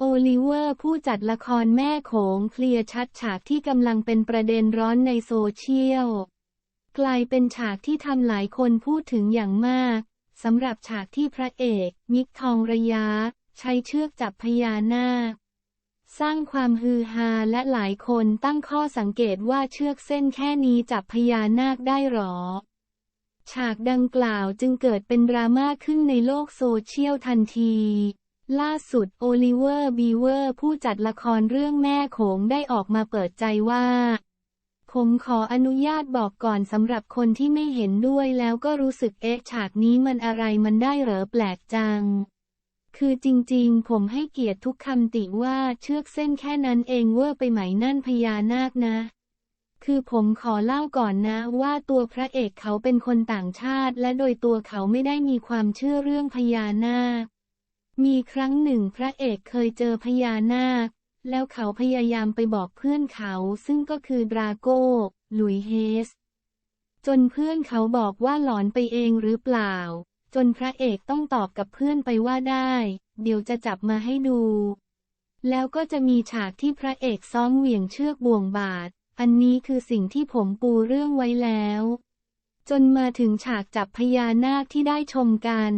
โอลิเวอร์ผู้จัดละครแม่โขงเคลียร์ชัดฉากที่กำลังเป็นประเด็นร้อนในโซเชียล กลายเป็นฉากที่ทำหลายคนพูดถึงอย่างมากสำหรับฉากที่พระเอก มิกทองระยะ ใช้เชือกจับพญานาค สร้างความฮือฮาและหลายคนตั้งข้อสังเกตว่าเชือกเส้นแค่นี้จับพญานาคได้หรอ ฉากดังกล่าวจึงเกิดเป็นดราม่าขึ้นในโลกโซเชียลทันที ล่าสุดโอลิเวอร์บีเวอร์ผู้จัดละครเรื่องแม่โขงได้ออกมาเปิดใจว่า ผมขออนุญาตบอกก่อนสำหรับคนที่ไม่เห็นด้วยแล้วก็รู้สึกเอ๊ะฉากนี้มันอะไรมันได้เหรอแปลกจัง คือจริงๆ ผมให้เกียรติทุกคำติว่าเชือกเส้นแค่นั้นเองเวอร์ไปไหมนั่นพญานาคนะคือผมขอเล่าก่อนนะว่าตัวพระเอกเขาเป็นคนต่างชาติ และโดยตัวเขาไม่ได้มีความเชื่อเรื่องพญานาค มีครั้งหนึ่งพระเอกเคยเจอพญานาค แล้วเขาพยายามไปบอกเพื่อนเขาซึ่งก็คือดราโก้ หลุยเฮส จนเพื่อนเขาบอกว่าหลอนไปเองหรือเปล่า จนพระเอกต้องตอบกับเพื่อนไปว่าได้ เดี๋ยวจะจับมาให้ดู แล้วก็จะมีฉากที่พระเอกซ้อมเหวี่ยงเชือกบ่วงบาท อันนี้คือสิ่งที่ผมปูเรื่องไว้แล้ว จนมาถึงฉากจับพญานาคที่ได้ชมกัน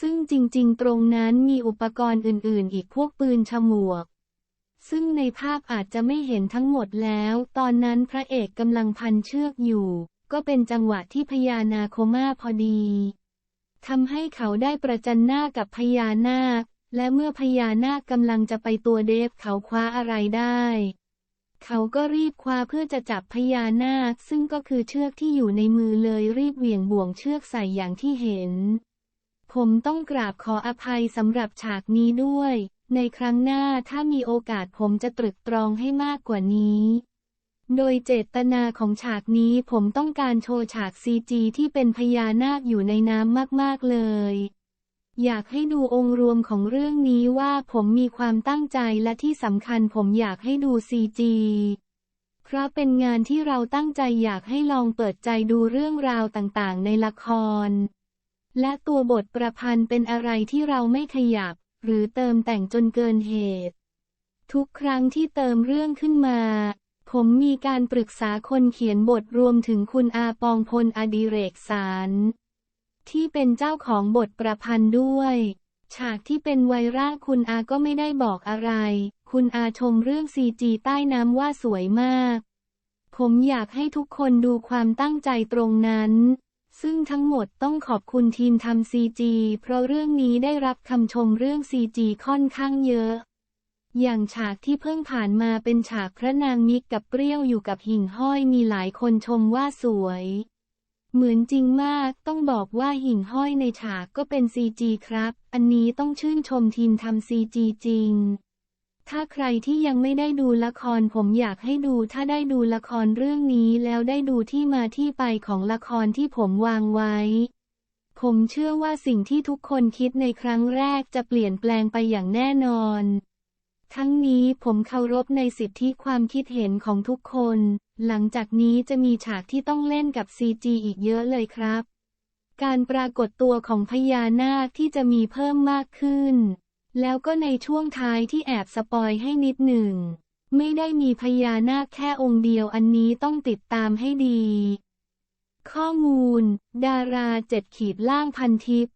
ซึ่งจริงๆ ตรงนั้นมีอุปกรณ์อื่นๆ อีกพวกปืนฉมวก ซึ่งในภาพอาจจะไม่เห็นทั้งหมดแล้ว ตอนนั้นพระเอกกำลังพันเชือกอยู่ ก็เป็นจังหวะที่พญานาโคมาพอดีทำให้เขาได้ประจันหน้ากับพญานาค และเมื่อพญานาคกำลังจะไปตัวเดฟเขาคว้าอะไรได้ เขาก็รีบคว้าเพื่อจะจับพญานาค ซึ่งก็คือเชือกที่อยู่ในมือเลยรีบเหวี่ยงบ่วงเชือกใส่อย่างที่เห็น ผมต้องกราบขออภัยสำหรับฉากนี้ด้วย ในครั้งหน้าถ้ามีโอกาสผมจะตรึกตรองให้มากกว่านี้ โดยเจตนาของฉากนี้ผมต้องการโชว์ฉากซีจีที่เป็นพญานาคอยู่ในน้ำมากๆเลย อยากให้ดูองค์รวมของเรื่องนี้ว่าผมมีความตั้งใจและที่สำคัญผมอยากให้ดูซีจีเพราะเป็นงานที่เราตั้งใจอยากให้ลองเปิดใจดูเรื่องราวต่างๆ ในละคร และตัวบทประพันธ์เป็นอะไรที่เราไม่ขยับ หรือเติมแต่งจนเกินเหตุ ทุกครั้งที่เติมเรื่องขึ้นมา ผมมีการปรึกษาคนเขียนบทรวมถึงคุณอาปองพลอดิเรกสารที่เป็นเจ้าของบทประพันธ์ด้วย ฉากที่เป็นไวรัลคุณอาก็ไม่ได้บอกอะไร คุณอาชมเรื่องซีจีใต้น้ำว่าสวยมาก ผมอยากให้ทุกคนดูความตั้งใจตรงนั้น ซึ่งทั้งหมดต้องขอบคุณทีมทำซีจีเพราะเรื่องนี้ได้รับคำชมเรื่องซีจีค่อนข้างเยอะ อย่างฉากที่เพิ่งผ่านมาเป็นฉากพระนางมิกกับเปรี้ยวอยู่กับหิ่งห้อยมีหลายคนชมว่าสวย เหมือนจริงมากต้องบอกว่าหิ่งห้อยในฉากก็เป็นซีจีครับ อันนี้ต้องชื่นชมทีมทำซีจีจริง ถ้าใครที่ยังไม่ได้ดูละครผมอยากให้ดูถ้าได้ดูละครเรื่องนี้แล้วได้ดูที่มาที่ไปของละครที่ผมวางไว้ ผมเชื่อว่าสิ่งที่ทุกคนคิดในครั้งแรกจะเปลี่ยนแปลงไปอย่างแน่นอน ทั้งนี้ผมเคารพในสิทธิความคิดเห็นของทุกคน หลังจากนี้จะมีฉากที่ต้องเล่นกับซีจีอีกเยอะเลยครับ การปรากฏตัวของพญานาคที่จะมีเพิ่มมากขึ้น แล้วก็ในช่วงท้ายที่แอบสปอยให้นิดหนึ่ง ไม่ได้มีพญานาคแค่องค์เดียวอันนี้ต้องติดตามให้ดี ข้อมูล ดาราเจ็ดขีดล่างพันทิป